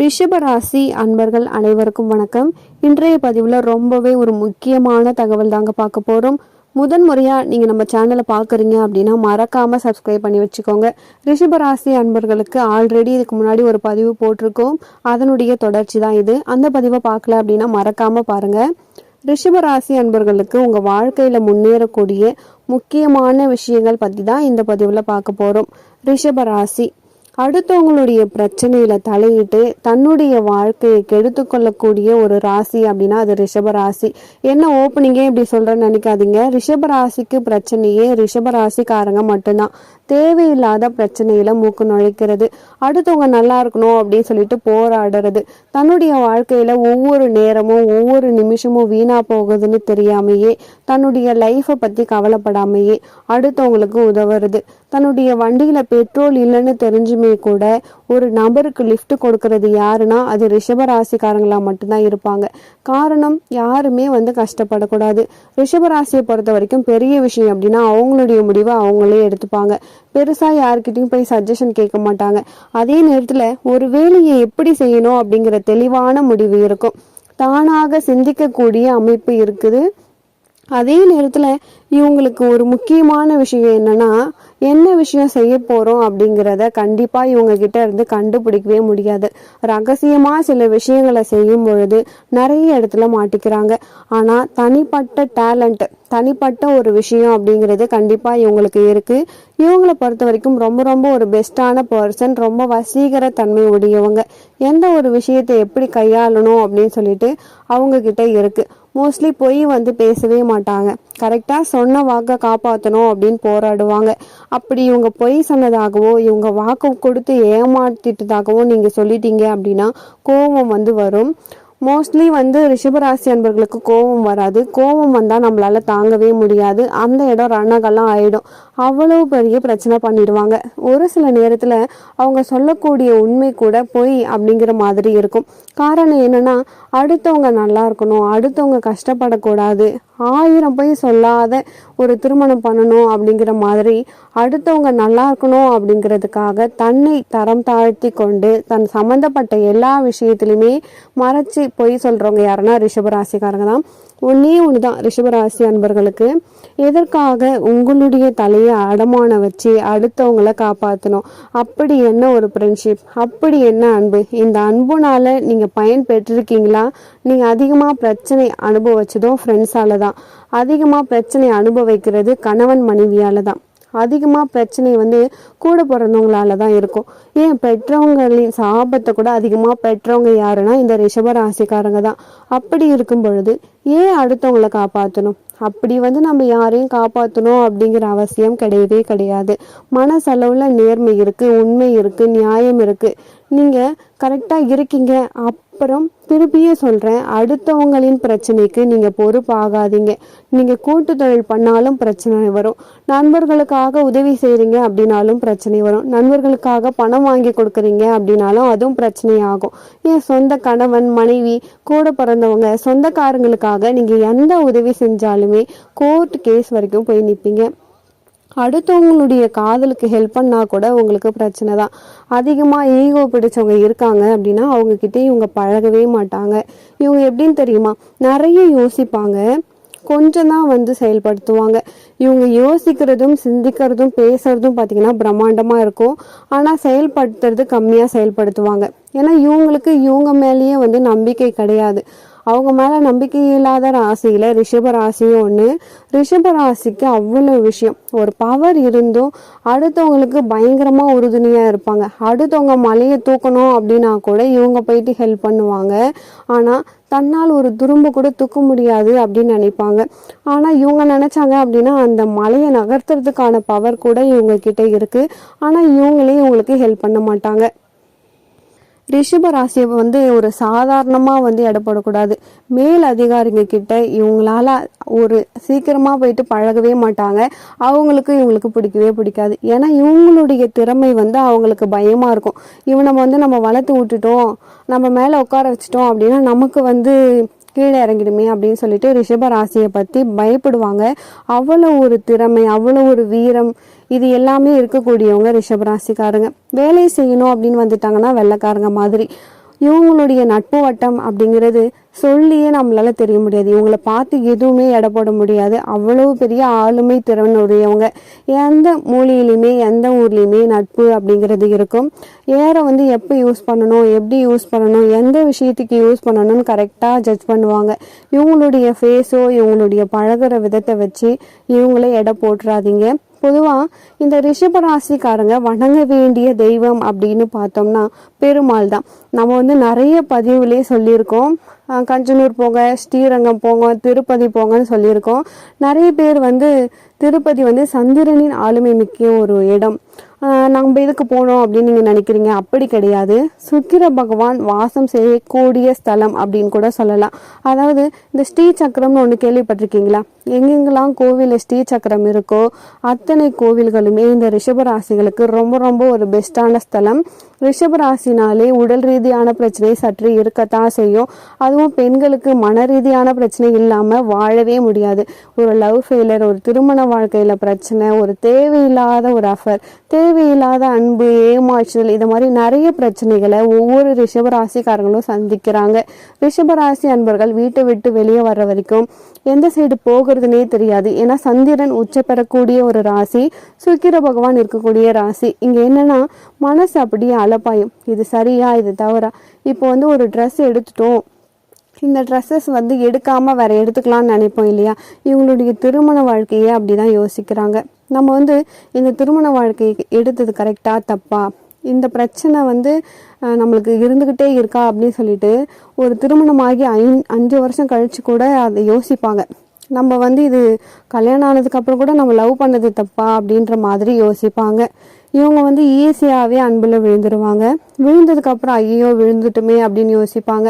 ரிஷபராசி அன்பர்கள் அனைவருக்கும் வணக்கம். இன்றைய பதிவில் ரொம்பவே ஒரு முக்கியமான தகவல் தாங்க பார்க்க போகிறோம் முதன் முறையாக நீங்கள் நம்ம சேனலை பார்க்குறீங்க அப்படின்னா மறக்காமல் சப்ஸ்கிரைப் பண்ணி வச்சுக்கோங்க. ரிஷபராசி அன்பர்களுக்கு ஆல்ரெடி இதுக்கு முன்னாடி ஒரு பதிவு போட்டிருக்கோம். அதனுடைய தொடர்ச்சி தான் இது. அந்த பதிவை பார்க்கல அப்படின்னா மறக்காமல் பாருங்கள் ரிஷபராசி அன்பர்களுக்கு உங்கள் வாழ்க்கையில் முன்னேறக்கூடிய முக்கியமான விஷயங்கள் பற்றி தான் இந்த பதிவில் பார்க்க போகிறோம் ரிஷபராசி அடுத்தவங்களுடைய பிரச்சனையில தலையிட்டு தன்னுடைய வாழ்க்கையை கெடுத்து கொள்ளக்கூடிய ஒரு ராசி அப்படின்னா அது ரிஷப ராசி. என்ன ஓப்பனிங்கே இப்படி சொல்றேன்னு நினைக்காதீங்க. ரிஷப ராசிக்கு பிரச்சனையே ரிஷப ராசிக்காரங்க மட்டும்தான். தேவையில்லாத பிரச்சனையில மூக்கு நுழைக்கிறது. அடுத்தவங்க நல்லா இருக்கணும் அப்படின்னு சொல்லிட்டு போராடுறது. தன்னுடைய வாழ்க்கையில ஒவ்வொரு நேரமும் ஒவ்வொரு நிமிஷமும் வீணா போகுதுன்னு தெரியாமையே தன்னுடைய லைஃப்பை பத்தி கவலைப்படாமையே அடுத்தவங்களுக்கு உதவுறது. தன்னுடைய வண்டியில பெட்ரோல் இல்லைன்னு தெரிஞ்சுமே கூட ஒரு நபருக்கு லிஃப்ட் கொடுக்கறது யாருன்னா அது ரிஷபராசிக்காரங்களா மட்டும்தான் இருப்பாங்க. காரணம் யாருமே வந்து கஷ்டப்படக்கூடாது. ரிஷபராசியை பொறுத்த வரைக்கும் பெரிய விஷயம் அப்படின்னா அவங்களுடைய முடிவை அவங்களே எடுத்துப்பாங்க. பெருசா யாருக்கிட்டையும் போய் சஜஷன் கேட்க மாட்டாங்க. அதே நேரத்துல ஒரு வேலையை எப்படி செய்யணும் அப்படிங்கிற தெளிவான முடிவு இருக்கும். தானாக சிந்திக்கக்கூடிய அமைப்பு இருக்குது. அதே நேரத்தில் இவங்களுக்கு ஒரு முக்கியமான விஷயம் என்னன்னா என்ன விஷயம் செய்ய போகிறோம் அப்படிங்கிறத கண்டிப்பாக இவங்க கிட்ட இருந்து கண்டுபிடிக்கவே முடியாது. ரகசியமாக சில விஷயங்களை செய்யும் பொழுது நிறைய இடத்துல மாட்டிக்கிறாங்க. ஆனால் தனிப்பட்ட டேலண்ட் தனிப்பட்ட ஒரு விஷயம் அப்படிங்கிறது கண்டிப்பாக இவங்களுக்கு இருக்குது இவங்களை பொறுத்த வரைக்கும் ரொம்ப ரொம்ப ஒரு பெஸ்ட்டான பர்சன் ரொம்ப வசீகர தன்மை உடையவங்க. எந்த ஒரு விஷயத்தை எப்படி கையாளணும் அப்படின்னு சொல்லிட்டு அவங்கக்கிட்ட இருக்குது மோஸ்ட்லி பொய் வந்து பேசவே மாட்டாங்க. கரெக்டாக சொன்ன வாக்கை காப்பாற்றணும் அப்படின்னு போராடுவாங்க. அப்படி இவங்க பொய் சொன்னதாகவோ இவங்க வாக்கு கொடுத்து ஏமாத்திட்டதாகவோ நீங்கள் சொல்லிட்டீங்க அப்படின்னா கோபம் வந்து வரும். மோஸ்ட்லி வந்து ரிஷபராசி அன்பர்களுக்கு கோபம் வராது. கோபம் வந்தால் நம்மளால் தாங்கவே முடியாது. அந்த இடம் ரணகெல்லாம் ஆகிடும் அவ்வளோ பெரிய பிரச்சனை பண்ணிடுவாங்க. ஒரு சில நேரத்தில் அவங்க சொல்லக்கூடிய உண்மை கூட பொய் அப்படிங்கிற மாதிரி இருக்கும். காரணம் என்னென்னா அடுத்தவங்க நல்லா இருக்கணும். அடுத்தவங்க கஷ்டப்படக்கூடாது. ஆயிரம் போய் சொல்லாத ஒரு திருமணம் பண்ணணும் அப்படிங்கிற மாதிரி அடுத்தவங்க நல்லா இருக்கணும் அப்படிங்கிறதுக்காக தன்னை தரம் தாழ்த்தி கொண்டு தன் சம்மந்தப்பட்ட எல்லா விஷயத்திலுமே மறைச்சு பொய் சொல்றவங்க யாருன்னா ரிஷபராசிக்காரங்க தான். ஒன்னே ஒன்று தான் ரிஷபராசி அன்பர்களுக்கு. எதற்காக உங்களுடைய தலையை அடமான வச்சு அடுத்தவங்களை காப்பாற்றணும் அப்படி என்ன ஒரு ஃப்ரெண்ட்ஷிப் அப்படி என்ன அன்பு? இந்த அன்புனால் நீங்கள் பயன் பெற்றிருக்கீங்களா நீங்கள் அதிகமாக பிரச்சனை அனுபவிச்சதும் ஃப்ரெண்ட்ஸால் தான் அதிகமாக பிரச்சனை அனுபவிக்கிறது கணவன் மனைவியால் தான் அதிகமாக பிரச்சனை வந்து கூட பிறந்தவங்களால தான் இருக்கும். ஏன் பெற்றவங்களின் சாபத்தை கூட அதிகமாக பெற்றவங்க யாருன்னா இந்த ரிஷப ராசிக்காரங்க தான். அப்படி இருக்கும் பொழுது ஏன் அடுத்தவங்கள காப்பாற்றணும் அப்படி வந்து நம்ம யாரையும் காப்பாற்றணும் அப்படிங்கிற அவசியம் கிடையவே கிடையாது. மனசளவில் நேர்மை இருக்குது உண்மை இருக்குது நியாயம் இருக்குது நீங்கள் கரெக்டாக இருக்கீங்க. அப்புறம் திருப்பியும் சொல்கிறேன் அடுத்தவங்களின் பிரச்சனைக்கு நீங்கள் பொறுப்பாகாதீங்க. நீங்கள் கூட்டு தொழில் பண்ணாலும் பிரச்சனை வரும். நண்பர்களுக்காக உதவி செய்கிறீங்க அப்படின்னாலும் பிரச்சனை வரும். நண்பர்களுக்காக பணம் வாங்கி கொடுக்குறீங்க அப்படின்னாலும் அதுவும் பிரச்சனை ஆகும் ஏன் சொந்த கணவன் மனைவி கூட பிறந்தவங்க சொந்தக்காரங்களுக்காக நீங்கள் எந்த உதவி செஞ்சாலுமே கோர்ட் கேஸ் வரைக்கும் போய் நிற்பீங்க அடுத்தவங்களுடைய காதலுக்கு ஹெல்ப் பண்ணால் கூட உங்களுக்கு பிரச்சனை தான். அதிகமாக ஈகோ பிடிச்சவங்க இருக்காங்க அப்படின்னா அவங்கக்கிட்ட இவங்க பழகவே மாட்டாங்க. இவங்க எப்படின்னு தெரியுமா? நிறைய யோசிப்பாங்க. கொஞ்சம் தான் வந்து செயல்படுத்துவாங்க. இவங்க யோசிக்கிறதும் சிந்திக்கிறதும் பேசுறதும் பார்த்தீங்கன்னா பிரம்மாண்டமாக இருக்கும். ஆனால் செயல்படுத்துறது கம்மியாக செயல்படுத்துவாங்க. ஏன்னா இவங்களுக்கு இவங்க மேலேயே வந்து நம்பிக்கை கிடையாது. அவங்க மேலே நம்பிக்கை இல்லாத ராசியில் ரிஷப ராசியும் ஒன்று ரிஷப ராசிக்கு அவ்வளோ விஷயம். ஒரு பவர் இருந்தும் அடுத்தவங்களுக்கு பயங்கரமாக உறுதுணையாக இருப்பாங்க. அடுத்தவங்க மலையை தூக்கணும் அப்படின்னா கூட இவங்க போயிட்டு ஹெல்ப் பண்ணுவாங்க. ஆனால் தன்னால் ஒரு துரும்பு கூட தூக்க முடியாது அப்படின்னு நினைப்பாங்க. ஆனால் இவங்க நினச்சாங்க அப்படின்னா அந்த மலையை நகர்த்துறதுக்கான பவர் கூட இவங்க கிட்ட இருக்கு. ஆனால் இவங்களே இவங்களுக்கு ஹெல்ப் பண்ண மாட்டாங்க. ரிஷப ராசியை வந்து ஒரு சாதாரணமாக வந்து இடப்படக்கூடாது மேல் அதிகாரிங்க கிட்ட இவங்களால ஒரு சீக்கிரமாக போயிட்டு பழகவே மாட்டாங்க. அவங்களுக்கு இவங்களுக்கு பிடிக்கவே பிடிக்காது. ஏன்னா இவங்களுடைய திறமை வந்து அவங்களுக்கு பயமாக இருக்கும். இவனை வந்து நம்ம வளர்த்து விட்டுட்டோம். நம்ம மேலே உட்கார வச்சிட்டோம் அப்படின்னா நமக்கு வந்து கீழே இறங்கிடுமே அப்படின்னு சொல்லிட்டு ரிஷப ராசியை பற்றி பயப்படுவாங்க. அவ்வளோ ஒரு திறமை அவ்வளோ ஒரு வீரம் இது எல்லாமே இருக்கக்கூடியவங்க ரிஷப ராசிக்காரங்க. வேலை செய்யணும் அப்படின்னு வந்துட்டாங்கன்னா வெள்ளைக்காரங்க மாதிரி. இவங்களுடைய நட்பு வட்டம் அப்படிங்கிறது சொல்லியே நம்மளால தெரிய முடியாது. இவங்கள பார்த்து எதுவுமே எடை போட முடியாது. அவ்வளவு பெரிய ஆளுமை திறன் உடையவங்க. எந்த மூலியிலையுமே எந்த ஊர்லேயுமே நட்பு அப்படிங்கிறது இருக்கும். ஏரை வந்து எப்போ யூஸ் பண்ணணும் எப்படி யூஸ் பண்ணணும் எந்த விஷயத்துக்கு யூஸ் பண்ணணும்னு கரெக்டாக ஜட்ஜ் பண்ணுவாங்க. இவங்களுடைய ஃபேஸோ இவங்களுடைய பழகுற விதத்தை வச்சு இவங்களே எடை போட்டுறாதீங்க. பொதுவாக இந்த ரிஷப ராசிக்காரங்க வணங்க வேண்டிய தெய்வம் அப்படின்னு பார்த்தோம்னா பெருமாள் தான். நம்ம வந்து நிறைய பதிவுலேயே சொல்லியிருக்கோம். கஞ்சனூர் போங்க ஸ்ரீரங்கம் போங்க திருப்பதி போங்கன்னு சொல்லியிருக்கோம். நிறைய பேர் வந்து திருப்பதி வந்து சந்திரனின் ஆளுமை மிக்க ஒரு இடம். நம்ம இதுக்கு போனோம் அப்படின்னு நீங்கள் நினைக்கிறீங்க? அப்படி கிடையாது. சுக்கிர பகவான் வாசம் செய்யக்கூடிய ஸ்தலம் அப்படின்னு கூட சொல்லலாம். அதாவது இந்த ஸ்ரீ சக்கரம்னு ஒன்று கேள்விப்பட்டிருக்கீங்களா? எங்கெங்கெல்லாம் கோவிலில் ஸ்ரீ சக்கரம் இருக்கோ அத்தனை கோவில்களுமே இந்த ரிஷபராசிகளுக்கு ரொம்ப ரொம்ப ஒரு பெஸ்ட்டான ஸ்தலம். ரிஷபராசினாலே உடல் ரீதியான பிரச்சனை சற்று இருக்கத்தான் செய்யும். அதுவும் பெண்களுக்கு மன ரீதியான பிரச்சனை இல்லாமல் வாழவே முடியாது. ஒரு லவ் ஃபெயிலர் ஒரு திருமண வாழ்க்கையில் பிரச்சனை ஒரு தேவையில்லாத ஒரு அஃபர் தேவையில்லாத அன்பு ஏமாற்றுதல் இது மாதிரி நிறைய பிரச்சனைகளை ஒவ்வொரு ரிஷபராசிக்காரங்களும் சந்திக்கிறாங்க. ரிஷபராசி அன்பர்கள் வீட்டை விட்டு வெளியே வர்ற வரைக்கும் எந்த சைடு போகிறதுனே தெரியாது. ஏன்னா சந்திரன் உச்ச பெறக்கூடிய ஒரு ராசி சுக்கிர பகவான் இருக்கக்கூடிய ராசி. இங்கே என்னன்னா மனசு அப்படியே அலப்பாயும். இது சரியா இது தவறா? இப்போ வந்து ஒரு ட்ரெஸ் எடுத்துட்டோம். இந்த ட்ரெஸ்ஸஸ் வந்து எடுக்காமல் வேறு எடுத்துக்கலாம்னு நினைப்போம் இல்லையா? இவங்களுடைய திருமண வாழ்க்கையை அப்படிதான் யோசிக்கிறாங்க. நம்ம வந்து இந்த திருமண வாழ்க்கையை எடுத்தது கரெக்டாக தப்பா? இந்த பிரச்சனை வந்து நம்மளுக்கு இருந்துக்கிட்டே இருக்கா அப்படின்னு சொல்லிட்டு ஒரு திருமணமாகி ஐ அஞ்சு வருஷம் கழித்து கூட அதை யோசிப்பாங்க. நம்ம வந்து இது கல்யாணம் ஆனதுக்கு அப்புறம் கூட நம்ம லவ் பண்ணது தப்பா அப்படின்ற மாதிரி யோசிப்பாங்க. இவங்க வந்து ஈஸியாகவே அன்பில் விழுந்துருவாங்க. விழுந்ததுக்கப்புறம் ஐயோ விழுந்துட்டுமே அப்படின்னு யோசிப்பாங்க.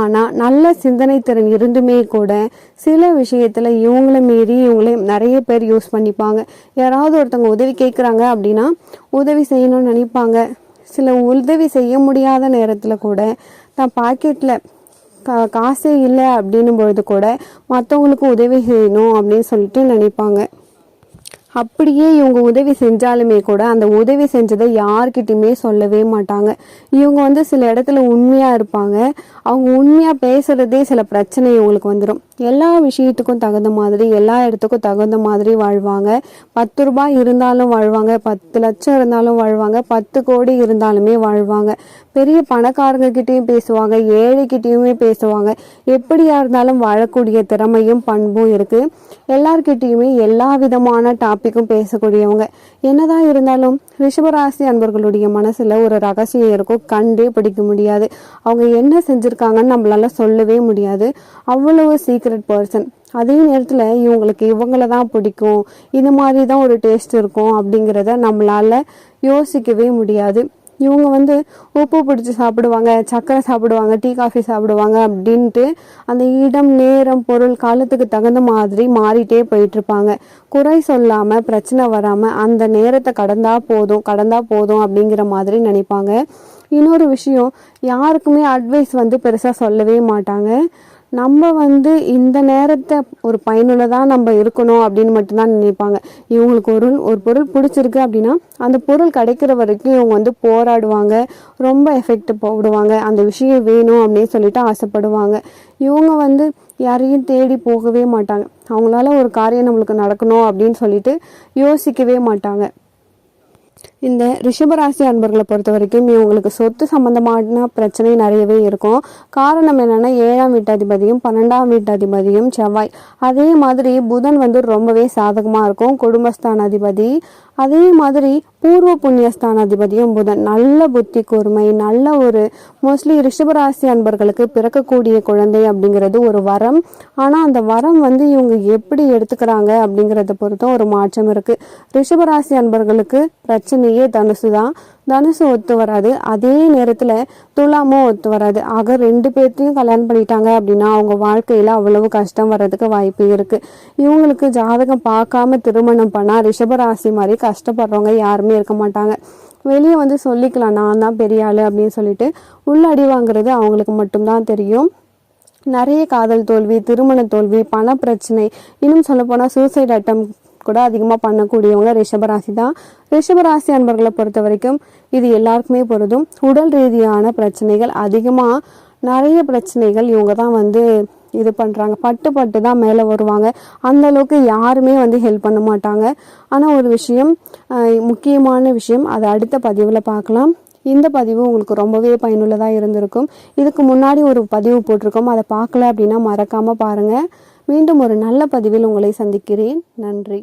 ஆனால் நல்ல சிந்தனை திறன் இருந்துமே கூட சில விஷயத்தில் இவங்கள மீறி இவங்களே நிறைய பேர் யூஸ் பண்ணிப்பாங்க. யாராவது ஒருத்தவங்க உதவி கேட்குறாங்க அப்படின்னா உதவி செய்யணும்னு நினைப்பாங்க. சில உதவி செய்ய முடியாத நேரத்தில் கூட தான் பாக்கெட்டில் கா காசே இல்லை அப்படின்னும் பொழுது கூட மற்றவங்களுக்கு உதவி செய்யணும் அப்படின்னு சொல்லிட்டு நினைப்பாங்க. அப்படியே இவங்க உதவி செஞ்சாலுமே கூட அந்த உதவி செஞ்சதை யார்கிட்டையுமே சொல்லவே மாட்டாங்க. இவங்க வந்து சில இடத்துல உண்மையாக இருப்பாங்க. அவங்க உண்மையாக பேசுகிறதே சில பிரச்சனை இவங்களுக்கு வந்துடும் எல்லா விஷயத்துக்கும் தகுந்த மாதிரி எல்லா இடத்துக்கும் தகுந்த மாதிரி வாழ்வாங்க. பத்து ரூபாய் இருந்தாலும் வாழ்வாங்க பத்து லட்சம் இருந்தாலும் வாழ்வாங்க பத்து கோடி இருந்தாலுமே வாழ்வாங்க. பெரிய பணக்காரங்க கிட்டேயும் பேசுவாங்க ஏழைக்கிட்டேயுமே பேசுவாங்க. எப்படியா இருந்தாலும் வாழக்கூடிய திறமையும் பண்பும் இருக்குது எல்லார்கிட்டேயுமே எல்லா விதமான டாப்பிக்கும் பேசக்கூடியவங்க. என்னதான் இருந்தாலும் ரிஷபராசி அன்பர்களுடைய மனசில் ஒரு ரகசியம் இருக்கும். கண்டே பிடிக்க முடியாது. அவங்க என்ன செஞ்சுருக்காங்கன்னு நம்மளால சொல்லவே முடியாது. அவ்வளவு சீக்ரெட் பர்சன் அதே நேரத்தில் இவங்களுக்கு இவங்கள தான் பிடிக்கும். இந்த மாதிரி தான் ஒரு டேஸ்ட் இருக்கும் அப்படிங்கிறத நம்மளால யோசிக்கவே முடியாது. இவங்க வந்து உப்பு பிடிச்சி சாப்பிடுவாங்க சக்கரை சாப்பிடுவாங்க டீ காஃபி சாப்பிடுவாங்க அப்படின்ட்டு அந்த இடம் நேரம் பொருள் காலத்துக்கு தகுந்த மாதிரி மாறிட்டே போயிட்டுருப்பாங்க. குறை சொல்லாமல் பிரச்சனை வராமல் அந்த நேரத்தை கடந்தா போதும் கடந்தா போதும் அப்படிங்கிற மாதிரி நினைப்பாங்க. இன்னொரு விஷயம் யாருக்குமே அட்வைஸ் வந்து பெருசாக சொல்லவே மாட்டாங்க. நம்ம வந்து இந்த நேரத்தை ஒரு பயனுள்ளதாக நம்ம இருக்கணும் அப்படின்னு மட்டும்தான் நினைப்பாங்க. இவங்களுக்கு ஒரு ஒரு பொருள் பிடிச்சிருக்கு அப்படின்னா அந்த பொருள் கிடைக்கிற வரைக்கும் இவங்க வந்து போராடுவாங்க. ரொம்ப எஃபெக்ட் போடுவாங்க. அந்த விஷயம் வேணும் அப்படின்னு சொல்லிட்டு ஆசைப்படுவாங்க. இவங்க வந்து யாரையும் தேடி போகவே மாட்டாங்க. அவங்களால ஒரு காரியம் நம்மளுக்கு நடக்கணும் அப்படின்னு சொல்லிட்டு யோசிக்கவே மாட்டாங்க. இந்த ரிஷபராசி அன்பர்களை பொறுத்த வரைக்கும் இவங்களுக்கு சொத்து சம்பந்தமான பிரச்சனை நிறையவே இருக்கும். காரணம் என்னன்னா ஏழாம் வீட்டாதிபதியும் பன்னெண்டாம் வீட்டாதிபதியும் செவ்வாய். அதே மாதிரி புதன் வந்து ரொம்பவே சாதகமாக இருக்கும். குடும்பஸ்தானாதிபதி. அதே மாதிரி பூர்வ புண்ணியஸ்தானாதிபதியும் புதன். நல்ல புத்தி கூர்மை நல்ல ஒரு மோஸ்ட்லி ரிஷபராசி அன்பர்களுக்கு பிறக்கக்கூடிய குழந்தை அப்படிங்கிறது ஒரு வரம். ஆனால் அந்த வரம் வந்து இவங்க எப்படி எடுத்துக்கிறாங்க அப்படிங்கிறத பொறுத்தும் ஒரு மாற்றம் இருக்குது ரிஷபராசி அன்பர்களுக்கு பிரச்சனை பிரச்சனையே தனுசு தான். தனுசு ஒத்து வராது. அதே நேரத்துல துலாமும் ஒத்து வராது. ஆக ரெண்டு பேர்த்தையும் கல்யாணம் பண்ணிட்டாங்க அப்படின்னா அவங்க வாழ்க்கையில அவ்வளவு கஷ்டம் வர்றதுக்கு வாய்ப்பு இருக்கு. இவங்களுக்கு ஜாதகம் பார்க்காம திருமணம் பண்ணா ரிஷபராசி மாதிரி கஷ்டப்படுறவங்க யாருமே இருக்க மாட்டாங்க. வெளியே வந்து சொல்லிக்கலாம். நான் தான் பெரிய ஆள் அப்படின்னு சொல்லிட்டு உள்ள அடி வாங்குறது அவங்களுக்கு மட்டும்தான் தெரியும். நிறைய காதல் தோல்வி திருமண தோல்வி பண பிரச்சனை. இன்னும் சொல்லப்போனால் சூசைட் அட்டம் கூட அதிகமாக பண்ணக்கூடியவங்க ரிஷபராசி தான். ரிஷபராசி அன்பர்களை பொறுத்த வரைக்கும் இது எல்லாருக்குமே பொருதும் உடல் ரீதியான பிரச்சனைகள் அதிகமாக நிறைய பிரச்சனைகள் இவங்க தான் வந்து இது பண்ணுறாங்க பட்டு பட்டு தான் மேலே வருவாங்க. அந்த அளவுக்கு யாருமே வந்து ஹெல்ப் பண்ண மாட்டாங்க. ஆனால் ஒரு விஷயம் முக்கியமான விஷயம் அதை அடுத்த பதிவில் பார்க்கலாம். இந்த பதிவு உங்களுக்கு ரொம்பவே பயனுள்ளதாக இருந்திருக்கும். இதுக்கு முன்னாடி ஒரு பதிவு போட்டிருக்கோம். அதை பார்க்கல அப்படின்னா மறக்காமல் பாருங்கள் மீண்டும் ஒரு நல்ல பதிவில் உங்களை சந்திக்கிறேன். நன்றி.